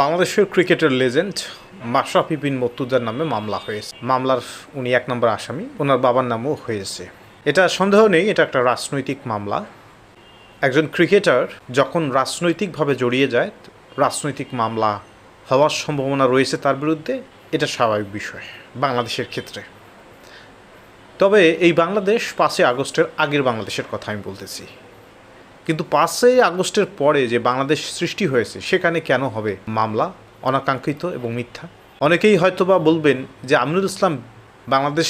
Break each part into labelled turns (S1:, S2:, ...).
S1: বাংলাদেশের ক্রিকেটের লেজেন্ড মাশরাফি বিন মর্তুজার নামে মামলা হয়েছে। মামলার উনি এক নম্বর আসামি, ওনার বাবার নামও হয়েছে। এটা সন্দেহ নেই, এটা একটা রাজনৈতিক মামলা। একজন ক্রিকেটার যখন রাজনৈতিকভাবে জড়িয়ে যায়, রাজনৈতিক মামলা হওয়ার সম্ভাবনা রয়েছে তার বিরুদ্ধে, এটা স্বাভাবিক বিষয় বাংলাদেশের ক্ষেত্রে। তবে এই বাংলাদেশ পাঁচই আগস্টের আগের বাংলাদেশের কথা আমি বলতেছি। কিন্তু পাঁচই আগস্টের পরে যে বাংলাদেশ সৃষ্টি হয়েছে, সেখানে কেন হবে মামলা? অনাকাঙ্ক্ষিত এবং মিথ্যা? অনেকেই হয়তোবা বলবেন যে আমিনুল ইসলাম বাংলাদেশ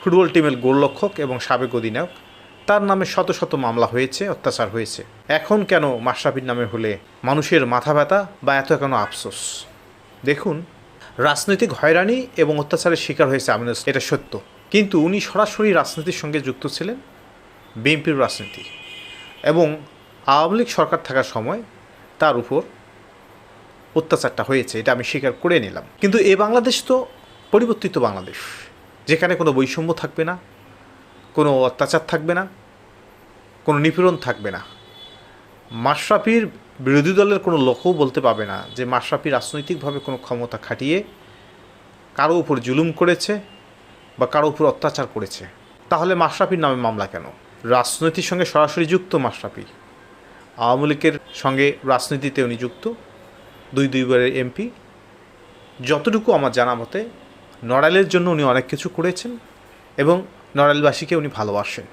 S1: ফুটবল টিমের গোলরক্ষক এবং সাবেক অধিনায়ক। তার নামে শত শত মামলা হয়েছে, অত্যাচার হয়েছে। এখন কেন মাশরাফির নামে হলে মানুষের মাথা ব্যথা বা এত কেন আফসোস? দেখুন, রাজনৈতিক হয়রানি এবং অত্যাচারের শিকার হয়েছে আমিনুল এটা সত্য। কিন্তু উনি সরাসরি রাজনীতির সঙ্গে যুক্ত ছিলেন, বিএনপির রাজনীতি। এবং আওয়ামী লীগ সরকার থাকার সময় তার উপর অত্যাচারটা হয়েছে, এটা আমি স্বীকার করে নিলাম। কিন্তু এ বাংলাদেশ তো পরিবর্তিত বাংলাদেশ। যেখানে কোনো বৈষম্য থাকবে না, কোনো অত্যাচার থাকবে না, কোনো নিপীড়ন থাকবে না। মাশরাফির বিরোধী দলের কোনো লোকও বলতে পাবে না যে মাশরাফি রাজনৈতিকভাবে কোনো ক্ষমতা খাটিয়ে কারও উপর জুলুম করেছে বা কারও উপর অত্যাচার করেছে। তাহলে মাশরাফির নামে মামলা কেন? রাজনীতির সঙ্গে সরাসরি যুক্ত মাশরাফি। আওয়ামী লীগের সঙ্গে রাজনীতিতে উনি যুক্ত দুই দুইবারের এমপি। যতটুকু আমার জানা মতে, নড়াইলের জন্য উনি অনেক কিছু করেছেন এবং নড়াইলবাসীকে উনি ভালোবাসেন।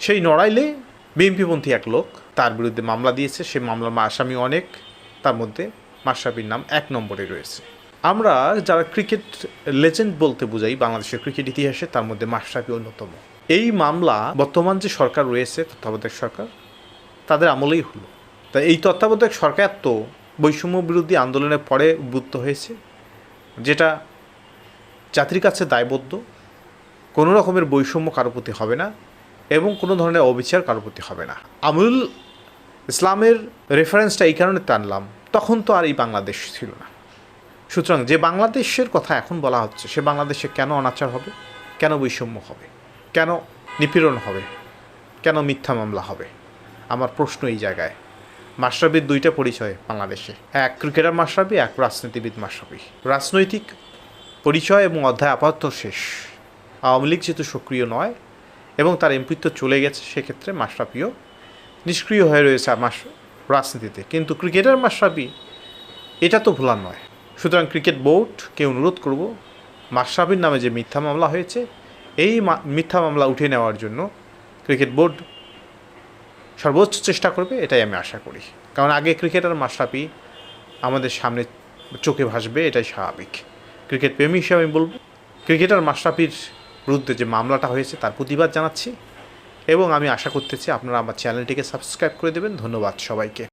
S1: সেই নড়াইলে বিএনপিপন্থী এক লোক তার বিরুদ্ধে মামলা দিয়েছে। সেই মামলার আসামি অনেক, তার মধ্যে মাশরাফির নাম এক নম্বরে রয়েছে। আমরা যারা ক্রিকেট লেজেন্ড বলতে বুঝাই, বাংলাদেশের ক্রিকেট ইতিহাসে তার মধ্যে মাশরাফি অন্যতম। এই মামলা বর্তমান যে সরকার রয়েছে, তত্ত্বাবধায়ক সরকার, তাদের আমলেই হলো। তা এই তত্ত্বাবধায়ক সরকার তো বৈষম্য বিরোধী আন্দোলনের পরে উদ্বুদ্ধ হয়েছে, যেটা জাতির কাছে দায়বদ্ধ, কোনো রকমের বৈষম্য কারও প্রতি হবে না এবং কোনো ধরনের অবিচার কারও প্রতি হবে না। আমুল ইসলামের রেফারেন্সটা এই কারণে টানলাম, তখন তো আর এই বাংলাদেশ ছিল না। সুতরাং যে বাংলাদেশের কথা এখন বলা হচ্ছে, সে বাংলাদেশে কেন অনাচার হবে, কেন বৈষম্য হবে? কেন নিপীড়ন হবে? কেন মিথ্যা মামলা হবে? আমার প্রশ্ন এই জায়গায়। মাশরাবির দুইটা পরিচয় বাংলাদেশে। এক ক্রিকেটার মাশরাফি, এক রাজনীতিবিদ মাশরাফি। রাজনৈতিক পরিচয় এবং অধ্যায় আপাতত শেষ। আওয়ামী লীগ যেহেতু সক্রিয় নয় এবং তার এমপিত্ব চলে গেছে, সেক্ষেত্রে মাশরাফিও নিষ্ক্রিয় হয়ে রয়েছে মাস রাজনীতিতে। কিন্তু ক্রিকেটার মাশরাফি, এটা তো ভোলার নয়। সুতরাং ক্রিকেট বোর্ডকে অনুরোধ করব, মাশরাফির নামে যে মিথ্যা মামলা হয়েছে এই মিথ্যা মামলা উঠে নেওয়ার জন্য ক্রিকেট বোর্ড সর্বোচ্চ চেষ্টা করবে, এটাই আমি আশা করি। কারণ আগে ক্রিকেটার মাশরাফি আমাদের সামনে চোখে ভাসবে, এটাই স্বাভাবিক। ক্রিকেট প্রেমী হিসেবে আমি বলব, ক্রিকেটার মাশরাফির বিরুদ্ধে যে মামলাটা হয়েছে, তার প্রতিবাদ জানাচ্ছি এবং আমি আশা করতেছি আপনারা আমার চ্যানেলটিকে সাবস্ক্রাইব করে দেবেন। ধন্যবাদ সবাইকে।